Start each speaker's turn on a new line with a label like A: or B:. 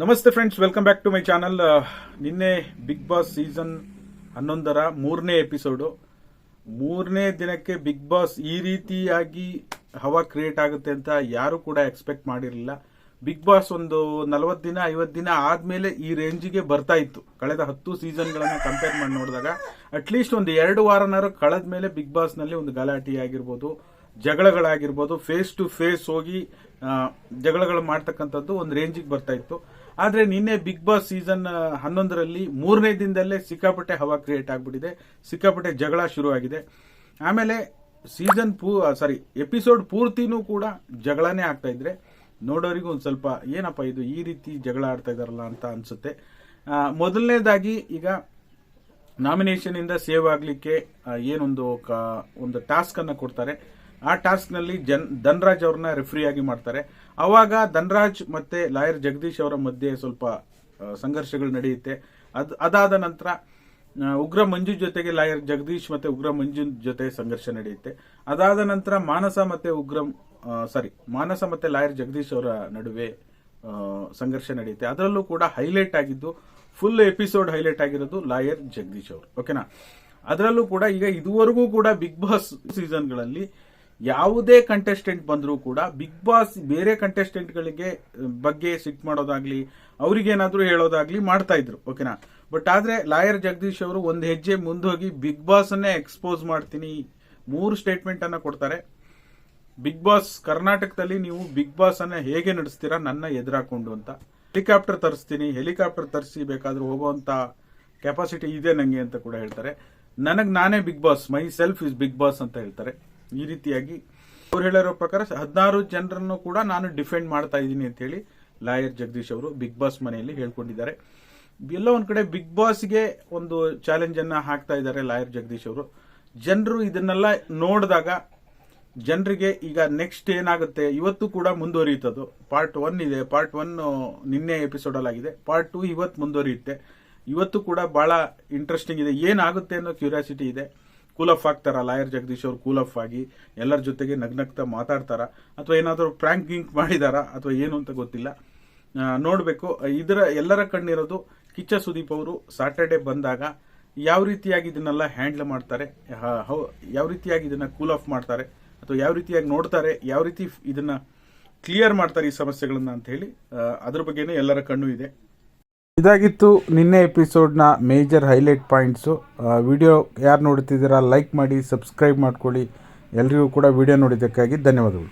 A: ನಮಸ್ತೆ friends welcome back to my channel ನಿನ್ನೆ big boss season ಹನ್ನೊಂದರ ಮೂರನೇ ಎಪಿಸೋಡು ಮೂರನೇ ದಿನಕ್ಕೆ ಬಿಗ್ ಬಾಸ್ ಈ ರೀತಿಯಾಗಿ ಹವಾ ಕ್ರಿಯೇಟ್ ಆಗುತ್ತೆ ಅಂತ ಯಾರು ಕೂಡ ಎಕ್ಸ್ಪೆಕ್ಟ್ ಮಾಡಿರಲಿಲ್ಲ. ಬಿಗ್ ಬಾಸ್ ಒಂದು ನಲವತ್ತು ದಿನ, ಐವತ್ತು ದಿನ ಆದಮೇಲೆ ಈ ರೇಂಜಿಗೆ ಬರ್ತಾ ಇತ್ತು. ಕಳೆದ ಹತ್ತು ಸೀಸನ್ಗಳನ್ನು ಕಂಪೇರ್ ಮಾಡಿ ನೋಡಿದಾಗ ಅಟ್ಲೀಸ್ಟ್ ಒಂದು ಎರಡು ವಾರನಾರು ಕಳೆದ ಮೇಲೆ ಬಿಗ್ ಬಾಸ್ನಲ್ಲಿ ಒಂದು ಗಲಾಟೆ ಆಗಿರ್ಬೋದು ಜಗಳಗಳಾಗಿರ್ಬೋದು ಫೇಸ್ ಟು ಫೇಸ್ ಹೋಗಿ ಜಗಳಗಳು ಮಾಡ್ತಕ್ಕಂಥದ್ದು ಒಂದು ರೇಂಜಿಗೆ ಬರ್ತಾ ಇತ್ತು. ಆದ್ರೆ ನಿನ್ನೆ ಬಿಗ್ ಬಾಸ್ ಸೀಸನ್ ಹನ್ನೊಂದರಲ್ಲಿ ಮೂರನೇ ದಿನದಲ್ಲೇ ಸಿಕ್ಕಾಪಟ್ಟೆ ಹವಾ ಕ್ರಿಯೇಟ್ ಆಗಿಬಿಟ್ಟಿದೆ. ಸಿಕ್ಕಾಪಟ್ಟೆ ಜಗಳ ಶುರುವಾಗಿದೆ. ಆಮೇಲೆ ಸೀಸನ್ ಪೂ ಸಾರಿ, ಎಪಿಸೋಡ್ ಪೂರ್ತಿನೂ ಕೂಡ ಜಗಳನೇ ಆಗ್ತಾ ಇದ್ರೆ ನೋಡೋರಿಗೂ ಒಂದು ಸ್ವಲ್ಪ, ಏನಪ್ಪ ಇದು, ಈ ರೀತಿ ಜಗಳ ಆಡ್ತಾ ಇದಾರಲ್ಲ ಅಂತ ಅನ್ಸುತ್ತೆ. ಮೊದಲನೇದಾಗಿ ಈಗ ನಾಮಿನೇಷನ್ ಇಂದ ಸೇವ್ ಆಗ್ಲಿಕ್ಕೆ ಏನೊಂದು ಒಂದು ಟಾಸ್ಕ್ ಅನ್ನ ಕೊಡ್ತಾರೆ. ಆ ಟಾಸ್ಕ್ನಲ್ಲಿ ಜನ್, ಧನ್ರಾಜ್ ಅವ್ರನ್ನ ರೆಫ್ರಿ ಆಗಿ ಮಾಡ್ತಾರೆ. ಅವಾಗ ಧನ್ರಾಜ್ ಮತ್ತೆ ಲಾಯರ್ ಜಗದೀಶ್ ಅವರ ಮಧ್ಯೆ ಸ್ವಲ್ಪ ಸಂಘರ್ಷಗಳು ನಡೆಯುತ್ತೆ. ಅದ್, ಅದಾದ ನಂತರ ಉಗ್ರ ಮಂಜು ಜೊತೆಗೆ ಲಾಯರ್ ಜಗದೀಶ್ ಮತ್ತೆ ಉಗ್ರ ಮಂಜು ಜೊತೆ ಸಂಘರ್ಷ ನಡೆಯುತ್ತೆ. ಅದಾದ ನಂತರ ಮಾನಸ ಮತ್ತೆ ಉಗ್ರ ಸಾರಿ ಮಾನಸ ಮತ್ತೆ ಲಾಯರ್ ಜಗದೀಶ್ ಅವರ ನಡುವೆ ಸಂಘರ್ಷ ನಡೆಯುತ್ತೆ. ಅದರಲ್ಲೂ ಕೂಡ ಹೈಲೈಟ್ ಆಗಿದ್ದು ಫುಲ್ ಎಪಿಸೋಡ್ ಹೈಲೈಟ್ ಆಗಿರೋದು ಲಾಯರ್ ಜಗದೀಶ್ ಅವರು. ಓಕೆನಾ ಅದರಲ್ಲೂ ಕೂಡ ಈಗ ಇದುವರೆಗೂ ಕೂಡ ಬಿಗ್ ಬಾಸ್ ಸೀಸನ್ಗಳಲ್ಲಿ ಯಾವುದೇ ಕಂಟೆಸ್ಟೆಂಟ್ ಬಂದರೂ ಕೂಡ ಬಿಗ್ ಬಾಸ್ ಬೇರೆ ಕಂಟೆಸ್ಟೆಂಟ್ಗಳಿಗೆ ಬಗ್ಗೆ ಸಿಟ್ ಮಾಡೋದಾಗ್ಲಿ, ಅವ್ರಿಗೇನಾದ್ರೂ ಹೇಳೋದಾಗ್ಲಿ ಮಾಡ್ತಾ ಇದ್ರು ಓಕೆನಾ ಬಟ್ ಆದರೆ ಲಾಯರ್ ಜಗದೀಶ್ ಅವರು ಒಂದು ಹೆಜ್ಜೆ ಮುಂದೋಗಿ ಬಿಗ್ ಬಾಸನ್ನೇ ಎಕ್ಸ್ಪೋಸ್ ಮಾಡ್ತೀನಿ, ಮೂರು ಸ್ಟೇಟ್ಮೆಂಟ್ ಅನ್ನ ಕೊಡ್ತಾರೆ. ಬಿಗ್ ಬಾಸ್ ಕರ್ನಾಟಕದಲ್ಲಿ ನೀವು ಬಿಗ್ ಬಾಸನ್ನು ಹೇಗೆ ನಡೆಸ್ತೀರಾ ನನ್ನ ಎದುರಾಕೊಂಡು ಅಂತ. ಹೆಲಿಕಾಪ್ಟರ್ ತರಿಸ್ತೀನಿ ಹೆಲಿಕಾಪ್ಟರ್ ತರಿಸಿ ಬೇಕಾದ್ರೂ ಹೋಗುವಂತ ಕೆಪಾಸಿಟಿ ಇದೆ ನನಗೆ ಅಂತ ಕೂಡ ಹೇಳ್ತಾರೆ. ನನಗೆ ನಾನೇ Bigg Boss myself is Bigg Boss ಅಂತ ಹೇಳ್ತಾರೆ. ಈ ರೀತಿಯಾಗಿ ಅವ್ರು ಹೇಳಿರೋ ಪ್ರಕಾರ ಹದಿನಾರು ಜನರನ್ನು ಕೂಡ ನಾನು ಡಿಫೆಂಡ್ ಮಾಡ್ತಾ ಇದ್ದೀನಿ ಅಂತ ಹೇಳಿ ಲಾಯರ್ ಜಗದೀಶ್ ಅವರು ಬಿಗ್ ಬಾಸ್ ಮನೆಯಲ್ಲಿ ಹೇಳ್ಕೊಂಡಿದ್ದಾರೆ. ಎಲ್ಲ ಒಂದು ಕಡೆ ಬಿಗ್ ಬಾಸ್ಗೆ ಒಂದು ಚಾಲೆಂಜ್ ಅನ್ನ ಹಾಕ್ತಾ ಇದ್ದಾರೆ ಲಾಯರ್ ಜಗದೀಶ್ ಅವರು. ಜನರು ಇದನ್ನೆಲ್ಲ ನೋಡಿದಾಗ ಜನರಿಗೆ ಈಗ ನೆಕ್ಸ್ಟ್ ಏನಾಗುತ್ತೆ? ಇವತ್ತು ಕೂಡ ಮುಂದುವರಿಯುತ್ತದು. ಪಾರ್ಟ್ ಒನ್ ಇದೆ. ಪಾರ್ಟ್ ಒನ್ ನಿನ್ನೆ ಎಪಿಸೋಡ್ ಅಲ್ಲಿ ಆಗಿದೆ. ಪಾರ್ಟ್ ಟು ಇವತ್ತು ಮುಂದುವರಿಯುತ್ತೆ. ಇವತ್ತು ಕೂಡ ಬಹಳ ಇಂಟ್ರೆಸ್ಟಿಂಗ್ ಇದೆ. ಏನಾಗುತ್ತೆ ಅನ್ನೋ ಕ್ಯೂರಿಯಾಸಿಟಿ ಇದೆ. ಕೂಲ್ ಆಫ್ ಆಗ್ತಾರ? ಲಾಯರ್ ಜಗದೀಶ್ ಅವರು ಕೂಲ್ ಆಫ್ ಆಗಿ ಎಲ್ಲರ ಜೊತೆಗೆ ನಗ್ನಗ್ತಾ ಮಾತಾಡ್ತಾರ? ಅಥವಾ ಏನಾದರೂ ಪ್ರ್ಯಾಂಕ್ ಗಿಂಕ್ ಮಾಡಿದಾರಾ? ಅಥವಾ ಏನು ಅಂತ ಗೊತ್ತಿಲ್ಲ. ನೋಡಬೇಕು. ಇದರ ಎಲ್ಲರ ಕಣ್ಣಿರೋದು ಕಿಚ್ಚ ಸುದೀಪ್ ಅವರು ಸಾಟರ್ಡೆ ಬಂದಾಗ ಯಾವ ರೀತಿಯಾಗಿ ಇದನ್ನೆಲ್ಲ ಹ್ಯಾಂಡಲ್ ಮಾಡ್ತಾರೆ? ಯಾವ ರೀತಿಯಾಗಿ ಇದನ್ನ ಕೂಲ್ ಆಫ್ ಮಾಡ್ತಾರೆ? ಅಥವಾ ಯಾವ ರೀತಿಯಾಗಿ ನೋಡ್ತಾರೆ? ಯಾವ ರೀತಿ ಇದನ್ನ ಕ್ಲಿಯರ್ ಮಾಡ್ತಾರೆ ಈ ಸಮಸ್ಯೆಗಳನ್ನು ಅಂತ ಹೇಳಿ ಅದ್ರ ಬಗ್ಗೆನೇ ಎಲ್ಲರ ಕಣ್ಣು ಇದೆ. ಇದಾಗಿತ್ತು ನಿನ್ನೆ ಎಪಿಸೋಡ್ನ ಮೇಜರ್ ಹೈಲೈಟ್ ಪಾಯಿಂಟ್ಸು ವಿಡಿಯೋ ಯಾರು ನೋಡ್ತಿದ್ದೀರಾ ಲೈಕ್ ಮಾಡಿ ಸಬ್ಸ್ಕ್ರೈಬ್ ಮಾಡ್ಕೊಳ್ಳಿ. ಎಲ್ರಿಗೂ ಕೂಡ ವಿಡಿಯೋ ನೋಡಿದ್ದಕ್ಕಾಗಿ ಧನ್ಯವಾದಗಳು.